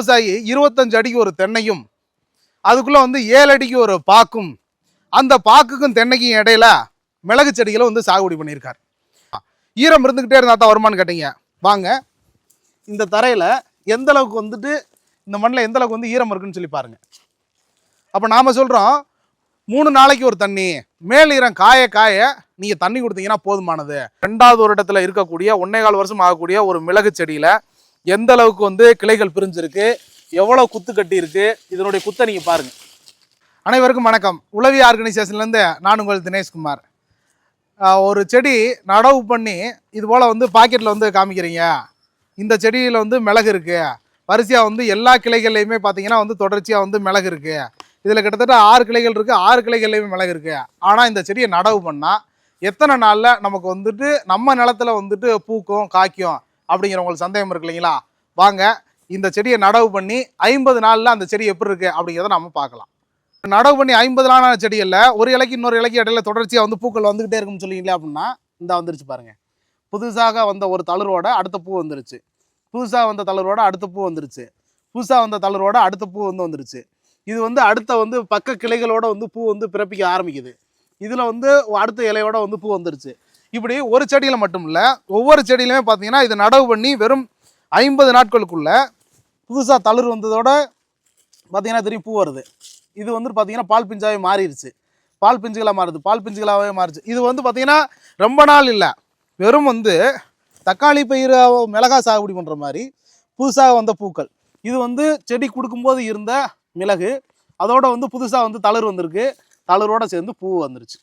விவசாயி இருபத்தஞ்சு அடிக்கு ஒரு தென்னையும் அதுக்குள்ளே வந்து ஏழு அடிக்கு ஒரு பாக்கும். அந்த பாக்குக்கும் தென்னைக்கும் இடையில மிளகு செடிகளை வந்து சாகுபடி பண்ணியிருக்கார். ஈரம் இருந்துக்கிட்டே இருந்தால் தான் வருமானு கேட்டீங்க. வாங்க. இந்த தரையில் எந்த அளவுக்கு வந்துட்டு இந்த மண்ணில் எந்த அளவுக்கு வந்து ஈரம் இருக்குன்னு சொல்லி பாருங்க. அப்போ நாம் சொல்கிறோம் மூணு நாளைக்கு ஒரு தண்ணி மேல் ஈரம் காய காய நீங்கள் தண்ணி கொடுத்தீங்கன்னா போதுமானது. ரெண்டாவது ஒரு இடத்துல இருக்கக்கூடிய ஒன்னே கால் வருஷம் ஆகக்கூடிய ஒரு மிளகு செடியில் எந்த அளவுக்கு வந்து கிளைகள் பிரிஞ்சிருக்கு எவ்வளோ குத்து கட்டி இருக்கு இதனுடைய குத்தை நீங்கள் பாருங்கள் அனைவருக்கும் வணக்கம். உளவி ஆர்கனைசேஷன்லேருந்து நான் உங்கள் தினேஷ்குமார். ஒரு செடி நடவு பண்ணி இது போல் வந்து பாக்கெட்டில் வந்து காமிக்கிறீங்க. இந்த செடியில் வந்து மிளகு இருக்குது வரிசையாக வந்து எல்லா கிளைகள்லையுமே பார்த்தீங்கன்னா வந்து தொடர்ச்சியாக வந்து மிளகு இருக்குது இதில் கிட்டத்தட்ட ஆறு கிளைகள் இருக்குது ஆறு கிளைகள்லையுமே மிளகு இருக்குது ஆனால் இந்த செடியை நடவு பண்ணால் எத்தனை நாளில் நமக்கு வந்துட்டு நம்ம நிலத்துல வந்துட்டு பூக்கும் காய்க்கும் அப்படிங்கிறவங்களுக்கு சந்தேகம் இருக்கு இல்லைங்களா? வாங்க இந்த செடியை நடவு பண்ணி ஐம்பது நாளில் அந்த செடி எப்படி இருக்குது அப்படிங்கிறத நம்ம பார்க்கலாம். நடவு பண்ணி ஐம்பது நாளான செடியில் ஒரு இலைக்கு இன்னொரு இலைக்கு இடையில தொடர்ச்சியாக வந்து பூக்கள் வந்துக்கிட்டே இருக்கும்னு சொல்லிங்களே அப்படின்னா இந்த வந்துருச்சு பாருங்கள் புதுசாக வந்த ஒரு தளிரோட அடுத்த பூ வந்துருச்சு. புதுசாக வந்த தளிரோட அடுத்த பூ வந்துருச்சு. புதுசாக வந்த தளிரோட அடுத்த பூ வந்து வந்துருச்சு. இது வந்து அடுத்த வந்து பக்க கிளைகளோட வந்து பூ வந்து பிறப்பிக்க ஆரம்பிக்குது. இதில் வந்து அடுத்த இலையோட வந்து பூ வந்துருச்சு. இப்படி ஒரு செடியில் மட்டும் இல்லை ஒவ்வொரு செடியிலுமே பார்த்தீங்கன்னா இது நடவு பண்ணி வெறும் ஐம்பது நாட்களுக்குள்ள புதுசாக தளிர் வந்ததோட பார்த்தீங்கன்னா திரும்பி பூ வருது. இது வந்து பார்த்தீங்கன்னா பால் பிஞ்சாவே மாறிடுச்சு பால் பிஞ்சுகளாக மாறுது. பால் பிஞ்சுகளாகவே மாறுச்சு. இது வந்து பார்த்தீங்கன்னா ரொம்ப நாள் இல்லை. வெறும் வந்து தக்காளி பயிர் மிளகா சாகுபடி பண்ணுற மாதிரி புதுசாக வந்த பூக்கள். இது வந்து செடி கொடுக்கும்போது இருந்த மிளகு அதோட வந்து புதுசாக வந்து தளிர் வந்திருக்கு. தளரோடு சேர்ந்து பூ வந்துருச்சு.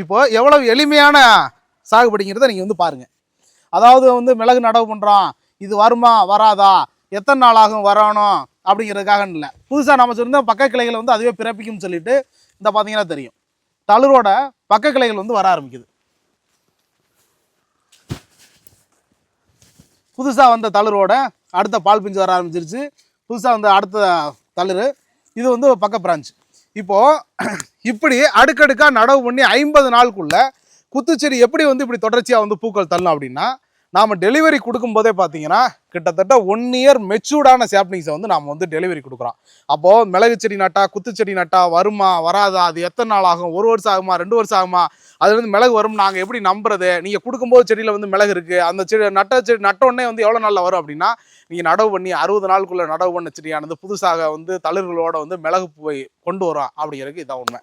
இப்போ எவ்வளவு எளிமையான சாகுபடிங்கிறத நீங்கள் வந்து பாருங்க. அதாவது வந்து மிளகு நடவு பண்ணுறோம் இது வருமா வராதா எத்தனை நாள் ஆகும் வரணும் அப்படிங்கிறதுக்காக இல்லை. புதுசாக நம்ம சொல்லியிருந்தால் பக்க கிளைகளை வந்து அதுவே பிறப்பிக்கும்னு சொல்லிட்டு இந்த பார்த்தீங்கன்னா தெரியும். தளிரோட பக்க கிளைகள் வந்து வர ஆரம்பிக்குது. புதுசாக வந்த தளிரோட அடுத்த பால் பிஞ்சு வர ஆரம்பிச்சிருச்சு. புதுசாக வந்த அடுத்த தளிர் இது வந்து பக்க பிரான்ச். இப்போது இப்படி அடுக்கடுக்காக நடவு பண்ணி ஐம்பது நாளுக்குள்ள குத்துச்செடி எப்படி வந்து இப்படி தொடர்ச்சியாக வந்து பூக்கள் தள்ளணும் அப்படின்னா நாம் டெலிவரி கொடுக்கும்போதே பார்த்தீங்கன்னா கிட்டத்தட்ட ஒன் இயர் மெச்சூர்டான சாப்னிங்ஸை வந்து நாம் வந்து டெலிவரி கொடுக்குறோம். அப்போது மிளகு செடி நட்டா குத்துச்செடி நட்டா வருமா வராதா அது எத்தனை நாள் ஆகும்? ஒரு வருஷம் ஆகுமா ரெண்டு வருஷம் ஆகுமா? அதுலேருந்து மிளகு வரும் நாங்கள் எப்படி நம்புறது? நீங்கள் கொடுக்கும்போது செடியில் வந்து மிளகு இருக்குது அந்த செடி நட்ட செடி நட்ட உடனே வந்து எவ்வளோ நாளில் வரும் அப்படின்னா நீங்கள் நடவு பண்ணி அறுபது நாளுக்குள்ளே நடவு பண்ண செடியானது புதுசாக வந்து தளிர்களோட வந்து மிளகு பூவை கொண்டு வரும் அப்படிங்கிறதுக்கு இதான் உண்மை.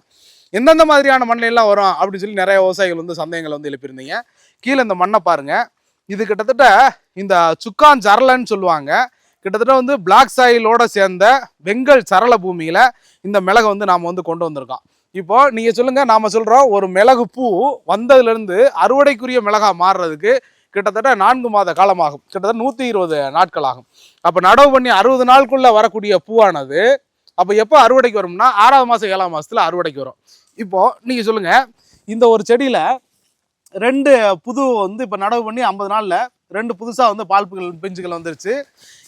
எந்தெந்த மாதிரியான மண்ணில் வரும் அப்படின்னு சொல்லி நிறைய விவசாயிகள் வந்து சந்தேகங்கள் வந்து எழுப்பியிருந்தீங்க. கீழே இந்த மண்ணை பாருங்க. இது கிட்டத்தட்ட இந்த சுக்கான் சரலன்னு சொல்லுவாங்க. கிட்டத்தட்ட வந்து பிளாக் சாயிலோட சேர்ந்த வெங்கல் சரள பூமியில் இந்த மிளகை வந்து நாம் வந்து கொண்டு வந்திருக்கோம். இப்போ நீங்கள் சொல்லுங்கள் நாம் சொல்கிறோம் ஒரு மிளகு பூ வந்ததுலேருந்து அறுவடைக்குரிய மிளகா மாறுறதுக்கு கிட்டத்தட்ட நான்கு மாத காலமாகும். கிட்டத்தட்ட நூத்தி இருபது நாட்கள் ஆகும் அப்ப நடவு பண்ணி அறுபது நாளுக்குள்ள வரக்கூடிய பூவானது அப்ப எப்போ அறுவடைக்கு வரும்னா ஆறாவது மாசம் ஏழாம் மாசத்துல அறுவடைக்கு வரும். இப்போ நீங்க சொல்லுங்க இந்த ஒரு செடியில ரெண்டு புது வந்து இப்போ நடவு பண்ணி ஐம்பது நாளில் ரெண்டு புதுசாக வந்து பால் பிஞ்சுகள் பிஞ்சுகள் வந்துருச்சு.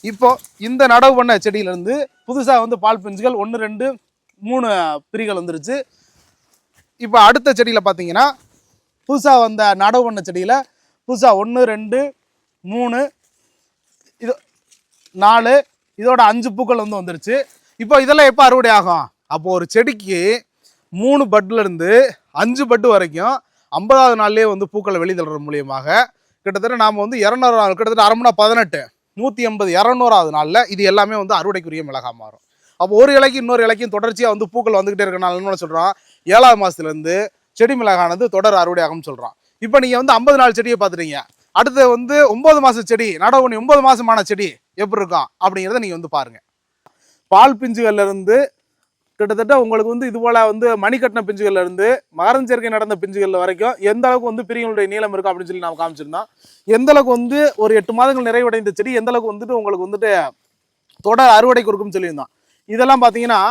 இப்போ இந்த நடவு பண்ண செடியிலேருந்து புதுசாக வந்து பால் பிஞ்சுகள் ஒன்று ரெண்டு மூணு பிரிகள் வந்துருச்சு. இப்போ அடுத்த செடியில் பார்த்தீங்கன்னா புதுசாக வந்த நடவு பண்ண செடியில் புதுசாக ஒன்று ரெண்டு மூணு இது நாலு இதோட அஞ்சு பூக்கள் வந்து வந்துருச்சு. இப்போ இதெல்லாம் எப்போ அறுவடை ஆகும்? அப்போது ஒரு செடிக்கு மூணு பட்டுலேருந்து அஞ்சு பட்டு வரைக்கும் ஐம்பதாவது நாள்லேயே வந்து பூக்களை வெளித்தள்ளுறது மூலியமாக கிட்டத்தட்ட நாம் வந்து இரநூறு நாள் கிட்டத்தட்ட அரை மணி பதினெட்டு நூற்றி எண்பது இரநூறாவது நாளில் இது எல்லாமே வந்து அறுவடைக்குரிய மிளகா மாறும். அப்போ ஒரு இலைக்கு இன்னொரு இலைக்கும் தொடர்ச்சியாக வந்து பூக்கள் வந்துக்கிட்டே இருக்கனால என்ன சொல்கிறோம் ஏழாவது மாதத்துலேருந்து செடி மிளகானது தொடர் அறுவடை ஆகும்னு சொல்கிறோம் இப்போ நீங்கள் வந்து ஐம்பது நாள் செடியை பார்த்துட்டீங்க. அடுத்து வந்து ஒம்பது மாத செடி நடவு பண்ணி ஒன்பது மாதமான செடி எப்படி இருக்கும் அப்படிங்கிறத நீங்கள் வந்து பாருங்கள் பால் பிஞ்சுகள்லேருந்து கிட்டத்தட்ட உங்களுக்கு வந்து இதுபோல் வந்து மணிக்கட்டின பிஞ்சுகள்லேருந்து மகரம் சேர்க்கை நடந்த பிஞ்சுகள் வரைக்கும் எந்த அளவுக்கு வந்து பிரிவுகளுடைய நீளம் இருக்கும் அப்படின்னு சொல்லி நாம் காமிச்சிருந்தோம். எந்த அளவுக்கு வந்து ஒரு எட்டு மாதங்கள் நிறைவடைந்த செடி எந்த அளவுக்கு வந்துட்டு உங்களுக்கு வந்துட்டு தொடர் அறுவடை கொடுக்கும்னு சொல்லியிருந்தோம். இதெல்லாம் பார்த்தீங்கன்னா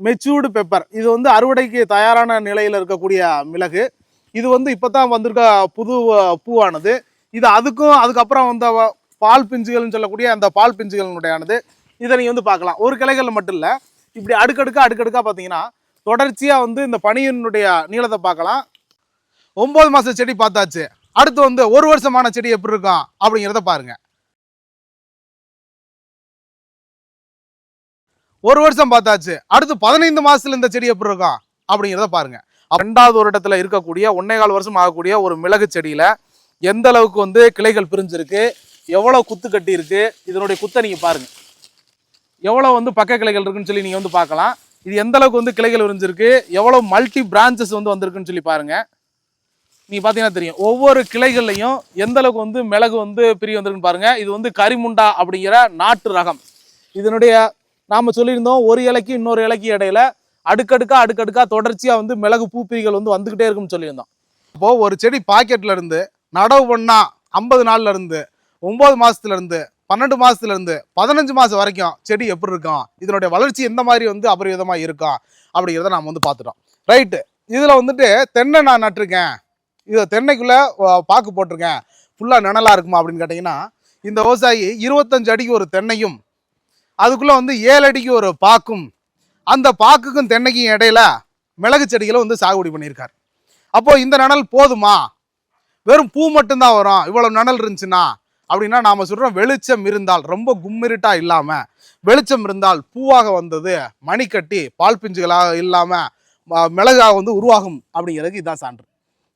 மெச்சூர்டு பெப்பர் இது வந்து அறுவடைக்கு தயாரான நிலையில் இருக்கக்கூடிய மிளகு. இது வந்து இப்போ தான் வந்திருக்க புது பூவானது. இது அதுக்கும் அதுக்கப்புறம் வந்த பால் பிஞ்சுகள்னு சொல்லக்கூடிய அந்த பால் பிஞ்சுகளினுடையானது. இதை நீங்கள் வந்து பார்க்கலாம். ஒரு கிளைகள் மட்டும் இல்லை. இப்படி அடுக்கடுக்காக அடுக்கடுக்காக பார்த்தீங்கன்னா தொடர்ச்சியாக வந்து இந்த பனியினுடைய நீளத்தை பார்க்கலாம். ஒம்பது மாத செடி பார்த்தாச்சு. அடுத்து வந்து ஒரு வருஷமான செடி எப்படி இருக்கும் அப்படிங்கிறத பாருங்கள் ஒரு வருஷம் பார்த்தாச்சு. அடுத்து பதினைந்து மாதத்தில் இந்த செடி எப்படி இருக்கும் அப்படிங்கிறத பாருங்கள் ரெண்டாவது வருடத்தில் இருக்கக்கூடிய ஒன்னே கால் வருஷம் ஆகக்கூடிய ஒரு மிளகு செடியில் எந்த அளவுக்கு வந்து கிளைகள் பிரிஞ்சிருக்கு எவ்வளோ குத்து கட்டி இருக்கு இதனுடைய குத்தை நீங்கள் பாருங்கள் எவ்வளோ வந்து பக்க கிளைகள் இருக்குன்னு சொல்லி நீங்கள் வந்து பார்க்கலாம். இது எந்த அளவுக்கு வந்து கிளைகள் விரிஞ்சிருக்கு எவ்வளோ மல்டி பிரான்ச்சஸ் வந்து வந்திருக்குன்னு சொல்லி பாருங்கள் நீங்கள் பார்த்தீங்கன்னா தெரியும் ஒவ்வொரு கிளைகள்லையும் எந்த அளவுக்கு வந்து மிளகு வந்து பிரி வந்திருக்குன்னு பாருங்கள் இது வந்து கரிமுண்டா அப்படிங்கிற நாட்டு ரகம். இதனுடைய நாம் சொல்லியிருந்தோம் ஒரு இலைக்கு இன்னொரு இலைக்கு இடையில அடுக்கடுக்கா அடுக்கடுக்கா தொடர்ச்சியா வந்து மிளகு பூப்பிரிகள் வந்து வந்துகிட்டே இருக்கும்னு சொல்லியிருந்தோம். இப்போ ஒரு செடி பாக்கெட்ல இருந்து நடவு பண்ணா ஐம்பது நாள்ல இருந்து ஒன்பது மாசத்துல இருந்து பன்னெண்டு மாசத்துல இருந்து பதினஞ்சு மாசம் வரைக்கும் செடி எப்படி இருக்கும் இதனுடைய வளர்ச்சி எந்த மாதிரி வந்து அபரிவிதமா இருக்கும் அப்படிங்கிறத நாம வந்து பார்த்துட்டோம். ரைட்டு. இதுல வந்துட்டு தென்னை நான் நட்டிருக்கேன். இதை தென்னைக்குள்ள பாக்கு போட்டிருக்கேன். ஃபுல்லா நிழலா இருக்குமா அப்படின்னு கேட்டிங்கன்னா இந்த விவசாயி இருபத்தஞ்சு அடிக்கு ஒரு தென்னையும் அதுக்குள்ள வந்து ஏழு அடிக்கு ஒரு பாக்கும் அந்த பாக்குக்கும் தென்னைக்கும் இடையில மிளகு செடிகளை வந்து சாகுபடி பண்ணியிருக்கார். அப்போ இந்த நனல் போதுமா? வெறும் பூ மட்டும்தான் வரும். இவ்வளவு நனல் இருந்துச்சுன்னா அப்படின்னா நாம சொல்றோம் வெளிச்சம் இருந்தால் ரொம்ப கும்மிருட்டா இல்லாம வெளிச்சம் இருந்தால் பூவாக வந்தது மணிக்கட்டி பால் பிஞ்சுகளாக இல்லாம ம- மிளகாக வந்து உருவாகும் அப்படிங்கிறதுக்கு இதுதான் சான்று.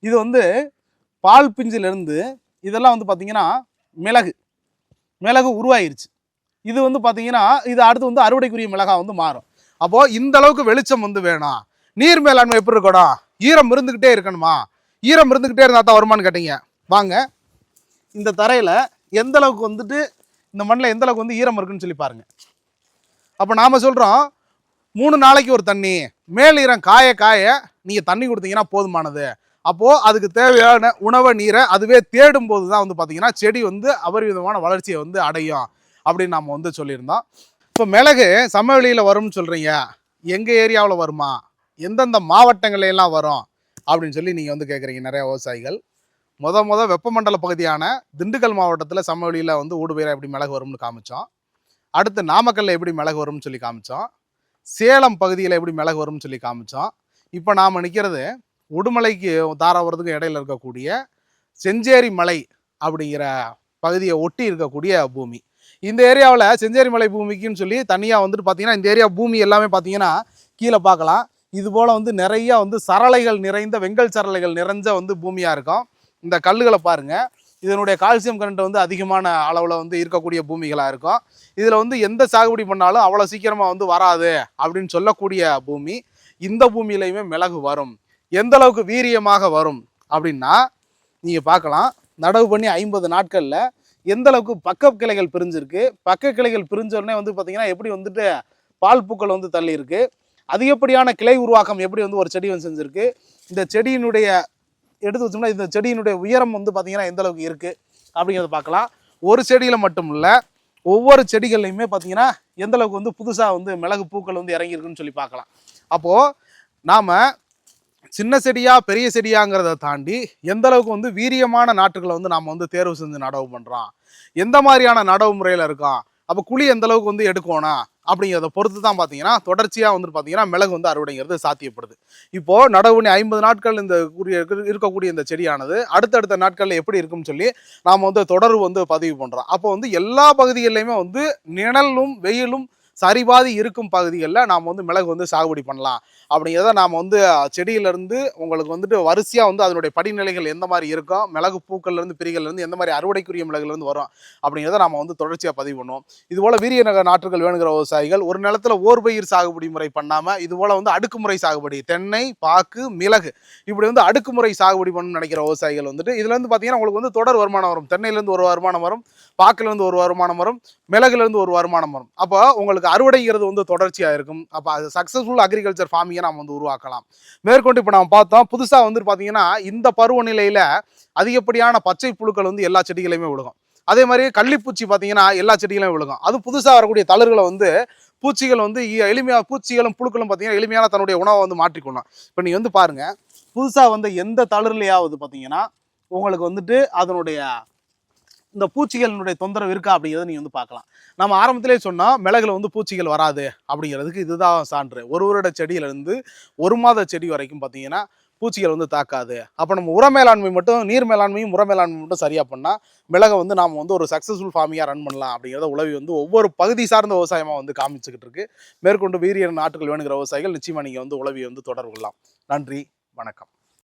இது வந்து பால் பிஞ்சிலிருந்து இதெல்லாம் வந்து பார்த்தீங்கன்னா மிளகு மிளகு உருவாயிருச்சு. இது வந்து பார்த்தீங்கன்னா இது அடுத்து வந்து அறுவடைக்குரிய மிளகா வந்து மாறும். அப்போ இந்த அளவுக்கு வெளிச்சம் வந்து வேணும் நீர் மேலாண்மை எப்படி இருக்கணும் ஈரம் இருந்துக்கிட்டே இருக்கணுமா? ஈரம் இருந்துக்கிட்டே இருந்தால் தான் வருமானு கேட்டீங்க வாங்க. இந்த தரையில் எந்த அளவுக்கு வந்துட்டு இந்த மண்ணில் எந்த அளவுக்கு வந்து ஈரம் இருக்குன்னு சொல்லி பாருங்க. அப்போ நாம் சொல்கிறோம் மூணு நாளைக்கு ஒரு தண்ணி மேல் ஈரம் காய காய நீங்கள் தண்ணி கொடுத்தீங்கன்னா போதுமானது. அப்போது அதுக்கு தேவையான உணவை நீரை அதுவே தேடும் போது தான் வந்து பார்த்தீங்கன்னா செடி வந்து அபரிவிதமான வளர்ச்சியை வந்து அடையும். அப்படின்னு நாம் வந்து சொல்லியிருந்தோம். இப்போ மிளகு சமவெளியில் வரும்னு சொல்கிறீங்க எங்கள் ஏரியாவில் வருமா? எந்தெந்த மாவட்டங்களெல்லாம் வரும்? அப்படின்னு சொல்லி நீங்கள் வந்து கேட்குறீங்க நிறைய விவசாயிகள். முத முத வெப்பமண்டல பகுதியான திண்டுக்கல் மாவட்டத்தில் சமவெளியில் வந்து ஊடுபயிராக எப்படி மிளகு வரும்னு காமிச்சோம். அடுத்து நாமக்கல்லில் எப்படி மிளகு வரும்னு சொல்லி காமிச்சோம். சேலம் பகுதியில் எப்படி மிளகு வரும்னு சொல்லி காமிச்சோம். இப்போ நாம் நிற்கிறது உடுமலைக்கு தாராபுரத்துக்கு இடையில இருக்கக்கூடிய செஞ்சேரி மலை அப்படிங்கிற பகுதியை ஒட்டி இருக்கக்கூடிய பூமி. இந்த ஏரியாவில் செஞ்சேரி மலை பூமிக்குன்னு சொல்லி தனியாக வந்துட்டு பார்த்தீங்கன்னா இந்த ஏரியா பூமி எல்லாமே பார்த்தீங்கன்னா கீழே பார்க்கலாம் இது போல் வந்து நிறையா வந்து சரளைகள் நிறைந்த வெங்கல் சரளைகள் நிறைஞ்ச வந்து பூமியாக இருக்கும். இந்த கல்லுகளை பாருங்கள் இதனுடைய கால்சியம் கரண்ட் வந்து அதிகமான அளவில் வந்து இருக்கக்கூடிய பூமிகளாக இருக்கும். இதில் வந்து எந்த சாகுபடி பண்ணாலும் அவ்வளோ சீக்கிரமாக வந்து வராது அப்படின்னு சொல்லக்கூடிய பூமி. இந்த பூமியிலையுமே மிளகு வரும். எந்த அளவுக்கு வீரியமாக வரும் அப்படின்னா நீங்கள் பார்க்கலாம். நடவு பண்ணி ஐம்பது நாட்களில் எந்த அளவுக்கு பக்க கிளைகள் பிரிஞ்சிருக்கு? பக்க கிளைகள் பிரிஞ்ச உடனே வந்து பார்த்தீங்கன்னா எப்படி வந்துட்டு பால் பூக்கள் வந்து தள்ளி இருக்கு அதிகப்படியான கிளை உருவாக்கம் எப்படி வந்து ஒரு செடி வந்து செஞ்சிருக்கு? இந்த செடியினுடைய எடுத்து வச்சோம்னா இந்த செடியினுடைய உயரம் வந்து பார்த்தீங்கன்னா எந்த அளவுக்கு இருக்கு? அப்படிங்கிறத பார்க்கலாம். ஒரு செடியில் மட்டும் இல்லை ஒவ்வொரு செடிகள்லையுமே பார்த்தீங்கன்னா எந்த அளவுக்கு வந்து புதுசாக வந்து மிளகு பூக்கள் வந்து இறங்கியிருக்குன்னு சொல்லி பார்க்கலாம். அப்போது நாம் சின்ன செடியா பெரிய செடியாங்கிறத தாண்டி எந்த அளவுக்கு வந்து வீரியமான நாற்றுகளை வந்து நாம் வந்து தேர்வு செஞ்சு நடவு பண்ணுறோம் எந்த மாதிரியான நடவு முறையில் இருக்கோம்? அப்போ குழி எந்த அளவுக்கு வந்து எடுக்கணும்? அப்படிங்கிறத பொறுத்து தான் பார்த்தீங்கன்னா தொடர்ச்சியாக வந்து பார்த்தீங்கன்னா மிளகு வந்து அறுவடைங்கிறது சாத்தியப்படுது. இப்போ நடவுணி ஐம்பது நாட்கள் இந்த கூடிய இருக்கக்கூடிய இந்த செடியானது அடுத்தடுத்த நாட்களில் எப்படி இருக்கும்னு சொல்லி நாம் வந்து தொடர்பு வந்து பதிவு பண்ணுறோம் அப்போ வந்து எல்லா பகுதிகளிலையுமே வந்து நிழலும் வெயிலும் சரிபாதி இருக்கும் பகுதிகளில் நாம் வந்து மிளகு வந்து சாகுபடி பண்ணலாம். அப்படிங்கிறத நாம் வந்து செடியிலேருந்து உங்களுக்கு வந்துட்டு வரிசையாக வந்து அதனுடைய படிநிலைகள் எந்த மாதிரி இருக்கும் மிளகு பூக்கள்லேருந்து பிரிகள்லேருந்து எந்த மாதிரி அறுவடைக்குரிய மிளகுலேருந்து வரும் அப்படிங்கிறத நாம் வந்து தொடர்ச்சியாக பதிவு பண்ணுவோம். இது போல் வீரிய நகர் நாற்றுகள் வேணுங்கிற விவசாயிகள் ஒரு நிலத்துல ஓர்பயிர் சாகுபடி முறை பண்ணாமல் இது போல் வந்து அடுக்குமுறை சாகுபடி தென்னை பாக்கு மிளகு இப்படி வந்து அடுக்குமுறை சாகுபடி பண்ணணும்னு நினைக்கிற விவசாயிகள் வந்துட்டு இதுலேருந்து பார்த்தீங்கன்னா உங்களுக்கு வந்து தொடர் வருமானம் வரும். தென்னையிலேருந்து ஒரு வருமானம் வரும் பாக்குலேருந்து ஒரு வருமானம் வரும் மிளகுலேருந்து ஒரு வருமானம் வரும். அப்போ உங்களுக்கு அறுவடைங்கிறது வந்து தொடர்ச்சியாக இருக்கும். அப்போ அது சக்ஸஸ்ஃபுல் அக்ரிகல்ச்சர் ஃபார்மிங்கை நாம் வந்து உருவாக்கலாம். மேற்கொண்டு இப்போ நம்ம பார்த்தோம் புதுசாக வந்துட்டு பார்த்தீங்கன்னா இந்த பருவநிலையில் அதிகப்படியான பச்சை புழுக்கள் வந்து எல்லா செடிகளையுமே விழுகும். அதே மாதிரி கள்ளிப்பூச்சி பார்த்தீங்கன்னா எல்லா செடிகளையும் விழுகும். அது புதுசாக வரக்கூடிய தளர்களை வந்து பூச்சிகள் வந்து எளிமையாக பூச்சிகளும் புழுக்களும் பார்த்தீங்கன்னா எளிமையான தன்னுடைய உணவை வந்து மாற்றிக்கொள்ளலாம். இப்போ நீங்கள் வந்து பாருங்கள் புதுசாக வந்து எந்த தளர்லையாவது பார்த்தீங்கன்னா உங்களுக்கு வந்துட்டு அதனுடைய இந்த பூச்சிகளினுடைய தொந்தரவு இருக்கா அப்படிங்கிறத நீங்கள் வந்து பார்க்கலாம். நம்ம ஆரம்பத்திலே சொன்னால் மிளகுல வந்து பூச்சிகள் வராது அப்படிங்கிறதுக்கு இதுதான் சான்று. ஒரு வருட செடியிலேருந்து ஒரு மாத செடி வரைக்கும் பார்த்தீங்கன்னா பூச்சிகள் வந்து தாக்காது. அப்போ நம்ம உர மேலாண்மை மட்டும் நீர் மேலாண்மையும் உர மேலாண்மை மட்டும் சரியாக பண்ணால் மிளகை வந்து நாம் வந்து ஒரு சக்ஸஸ்ஃபுல் ஃபார்மியாக ரன் பண்ணலாம் அப்படிங்கிறத உளவி வந்து ஒவ்வொரு பகுதி சார்ந்த விவசாயமாக வந்து காமிச்சுக்கிட்டு இருக்கு. மேற்கொண்டு வீரிய நாட்டுகள் வேணுங்கிற விவசாயிகள் நிச்சயமாக நீங்கள் வந்து உழவியை வந்து தொடர்பு கொள்ளலாம் நன்றி வணக்கம்.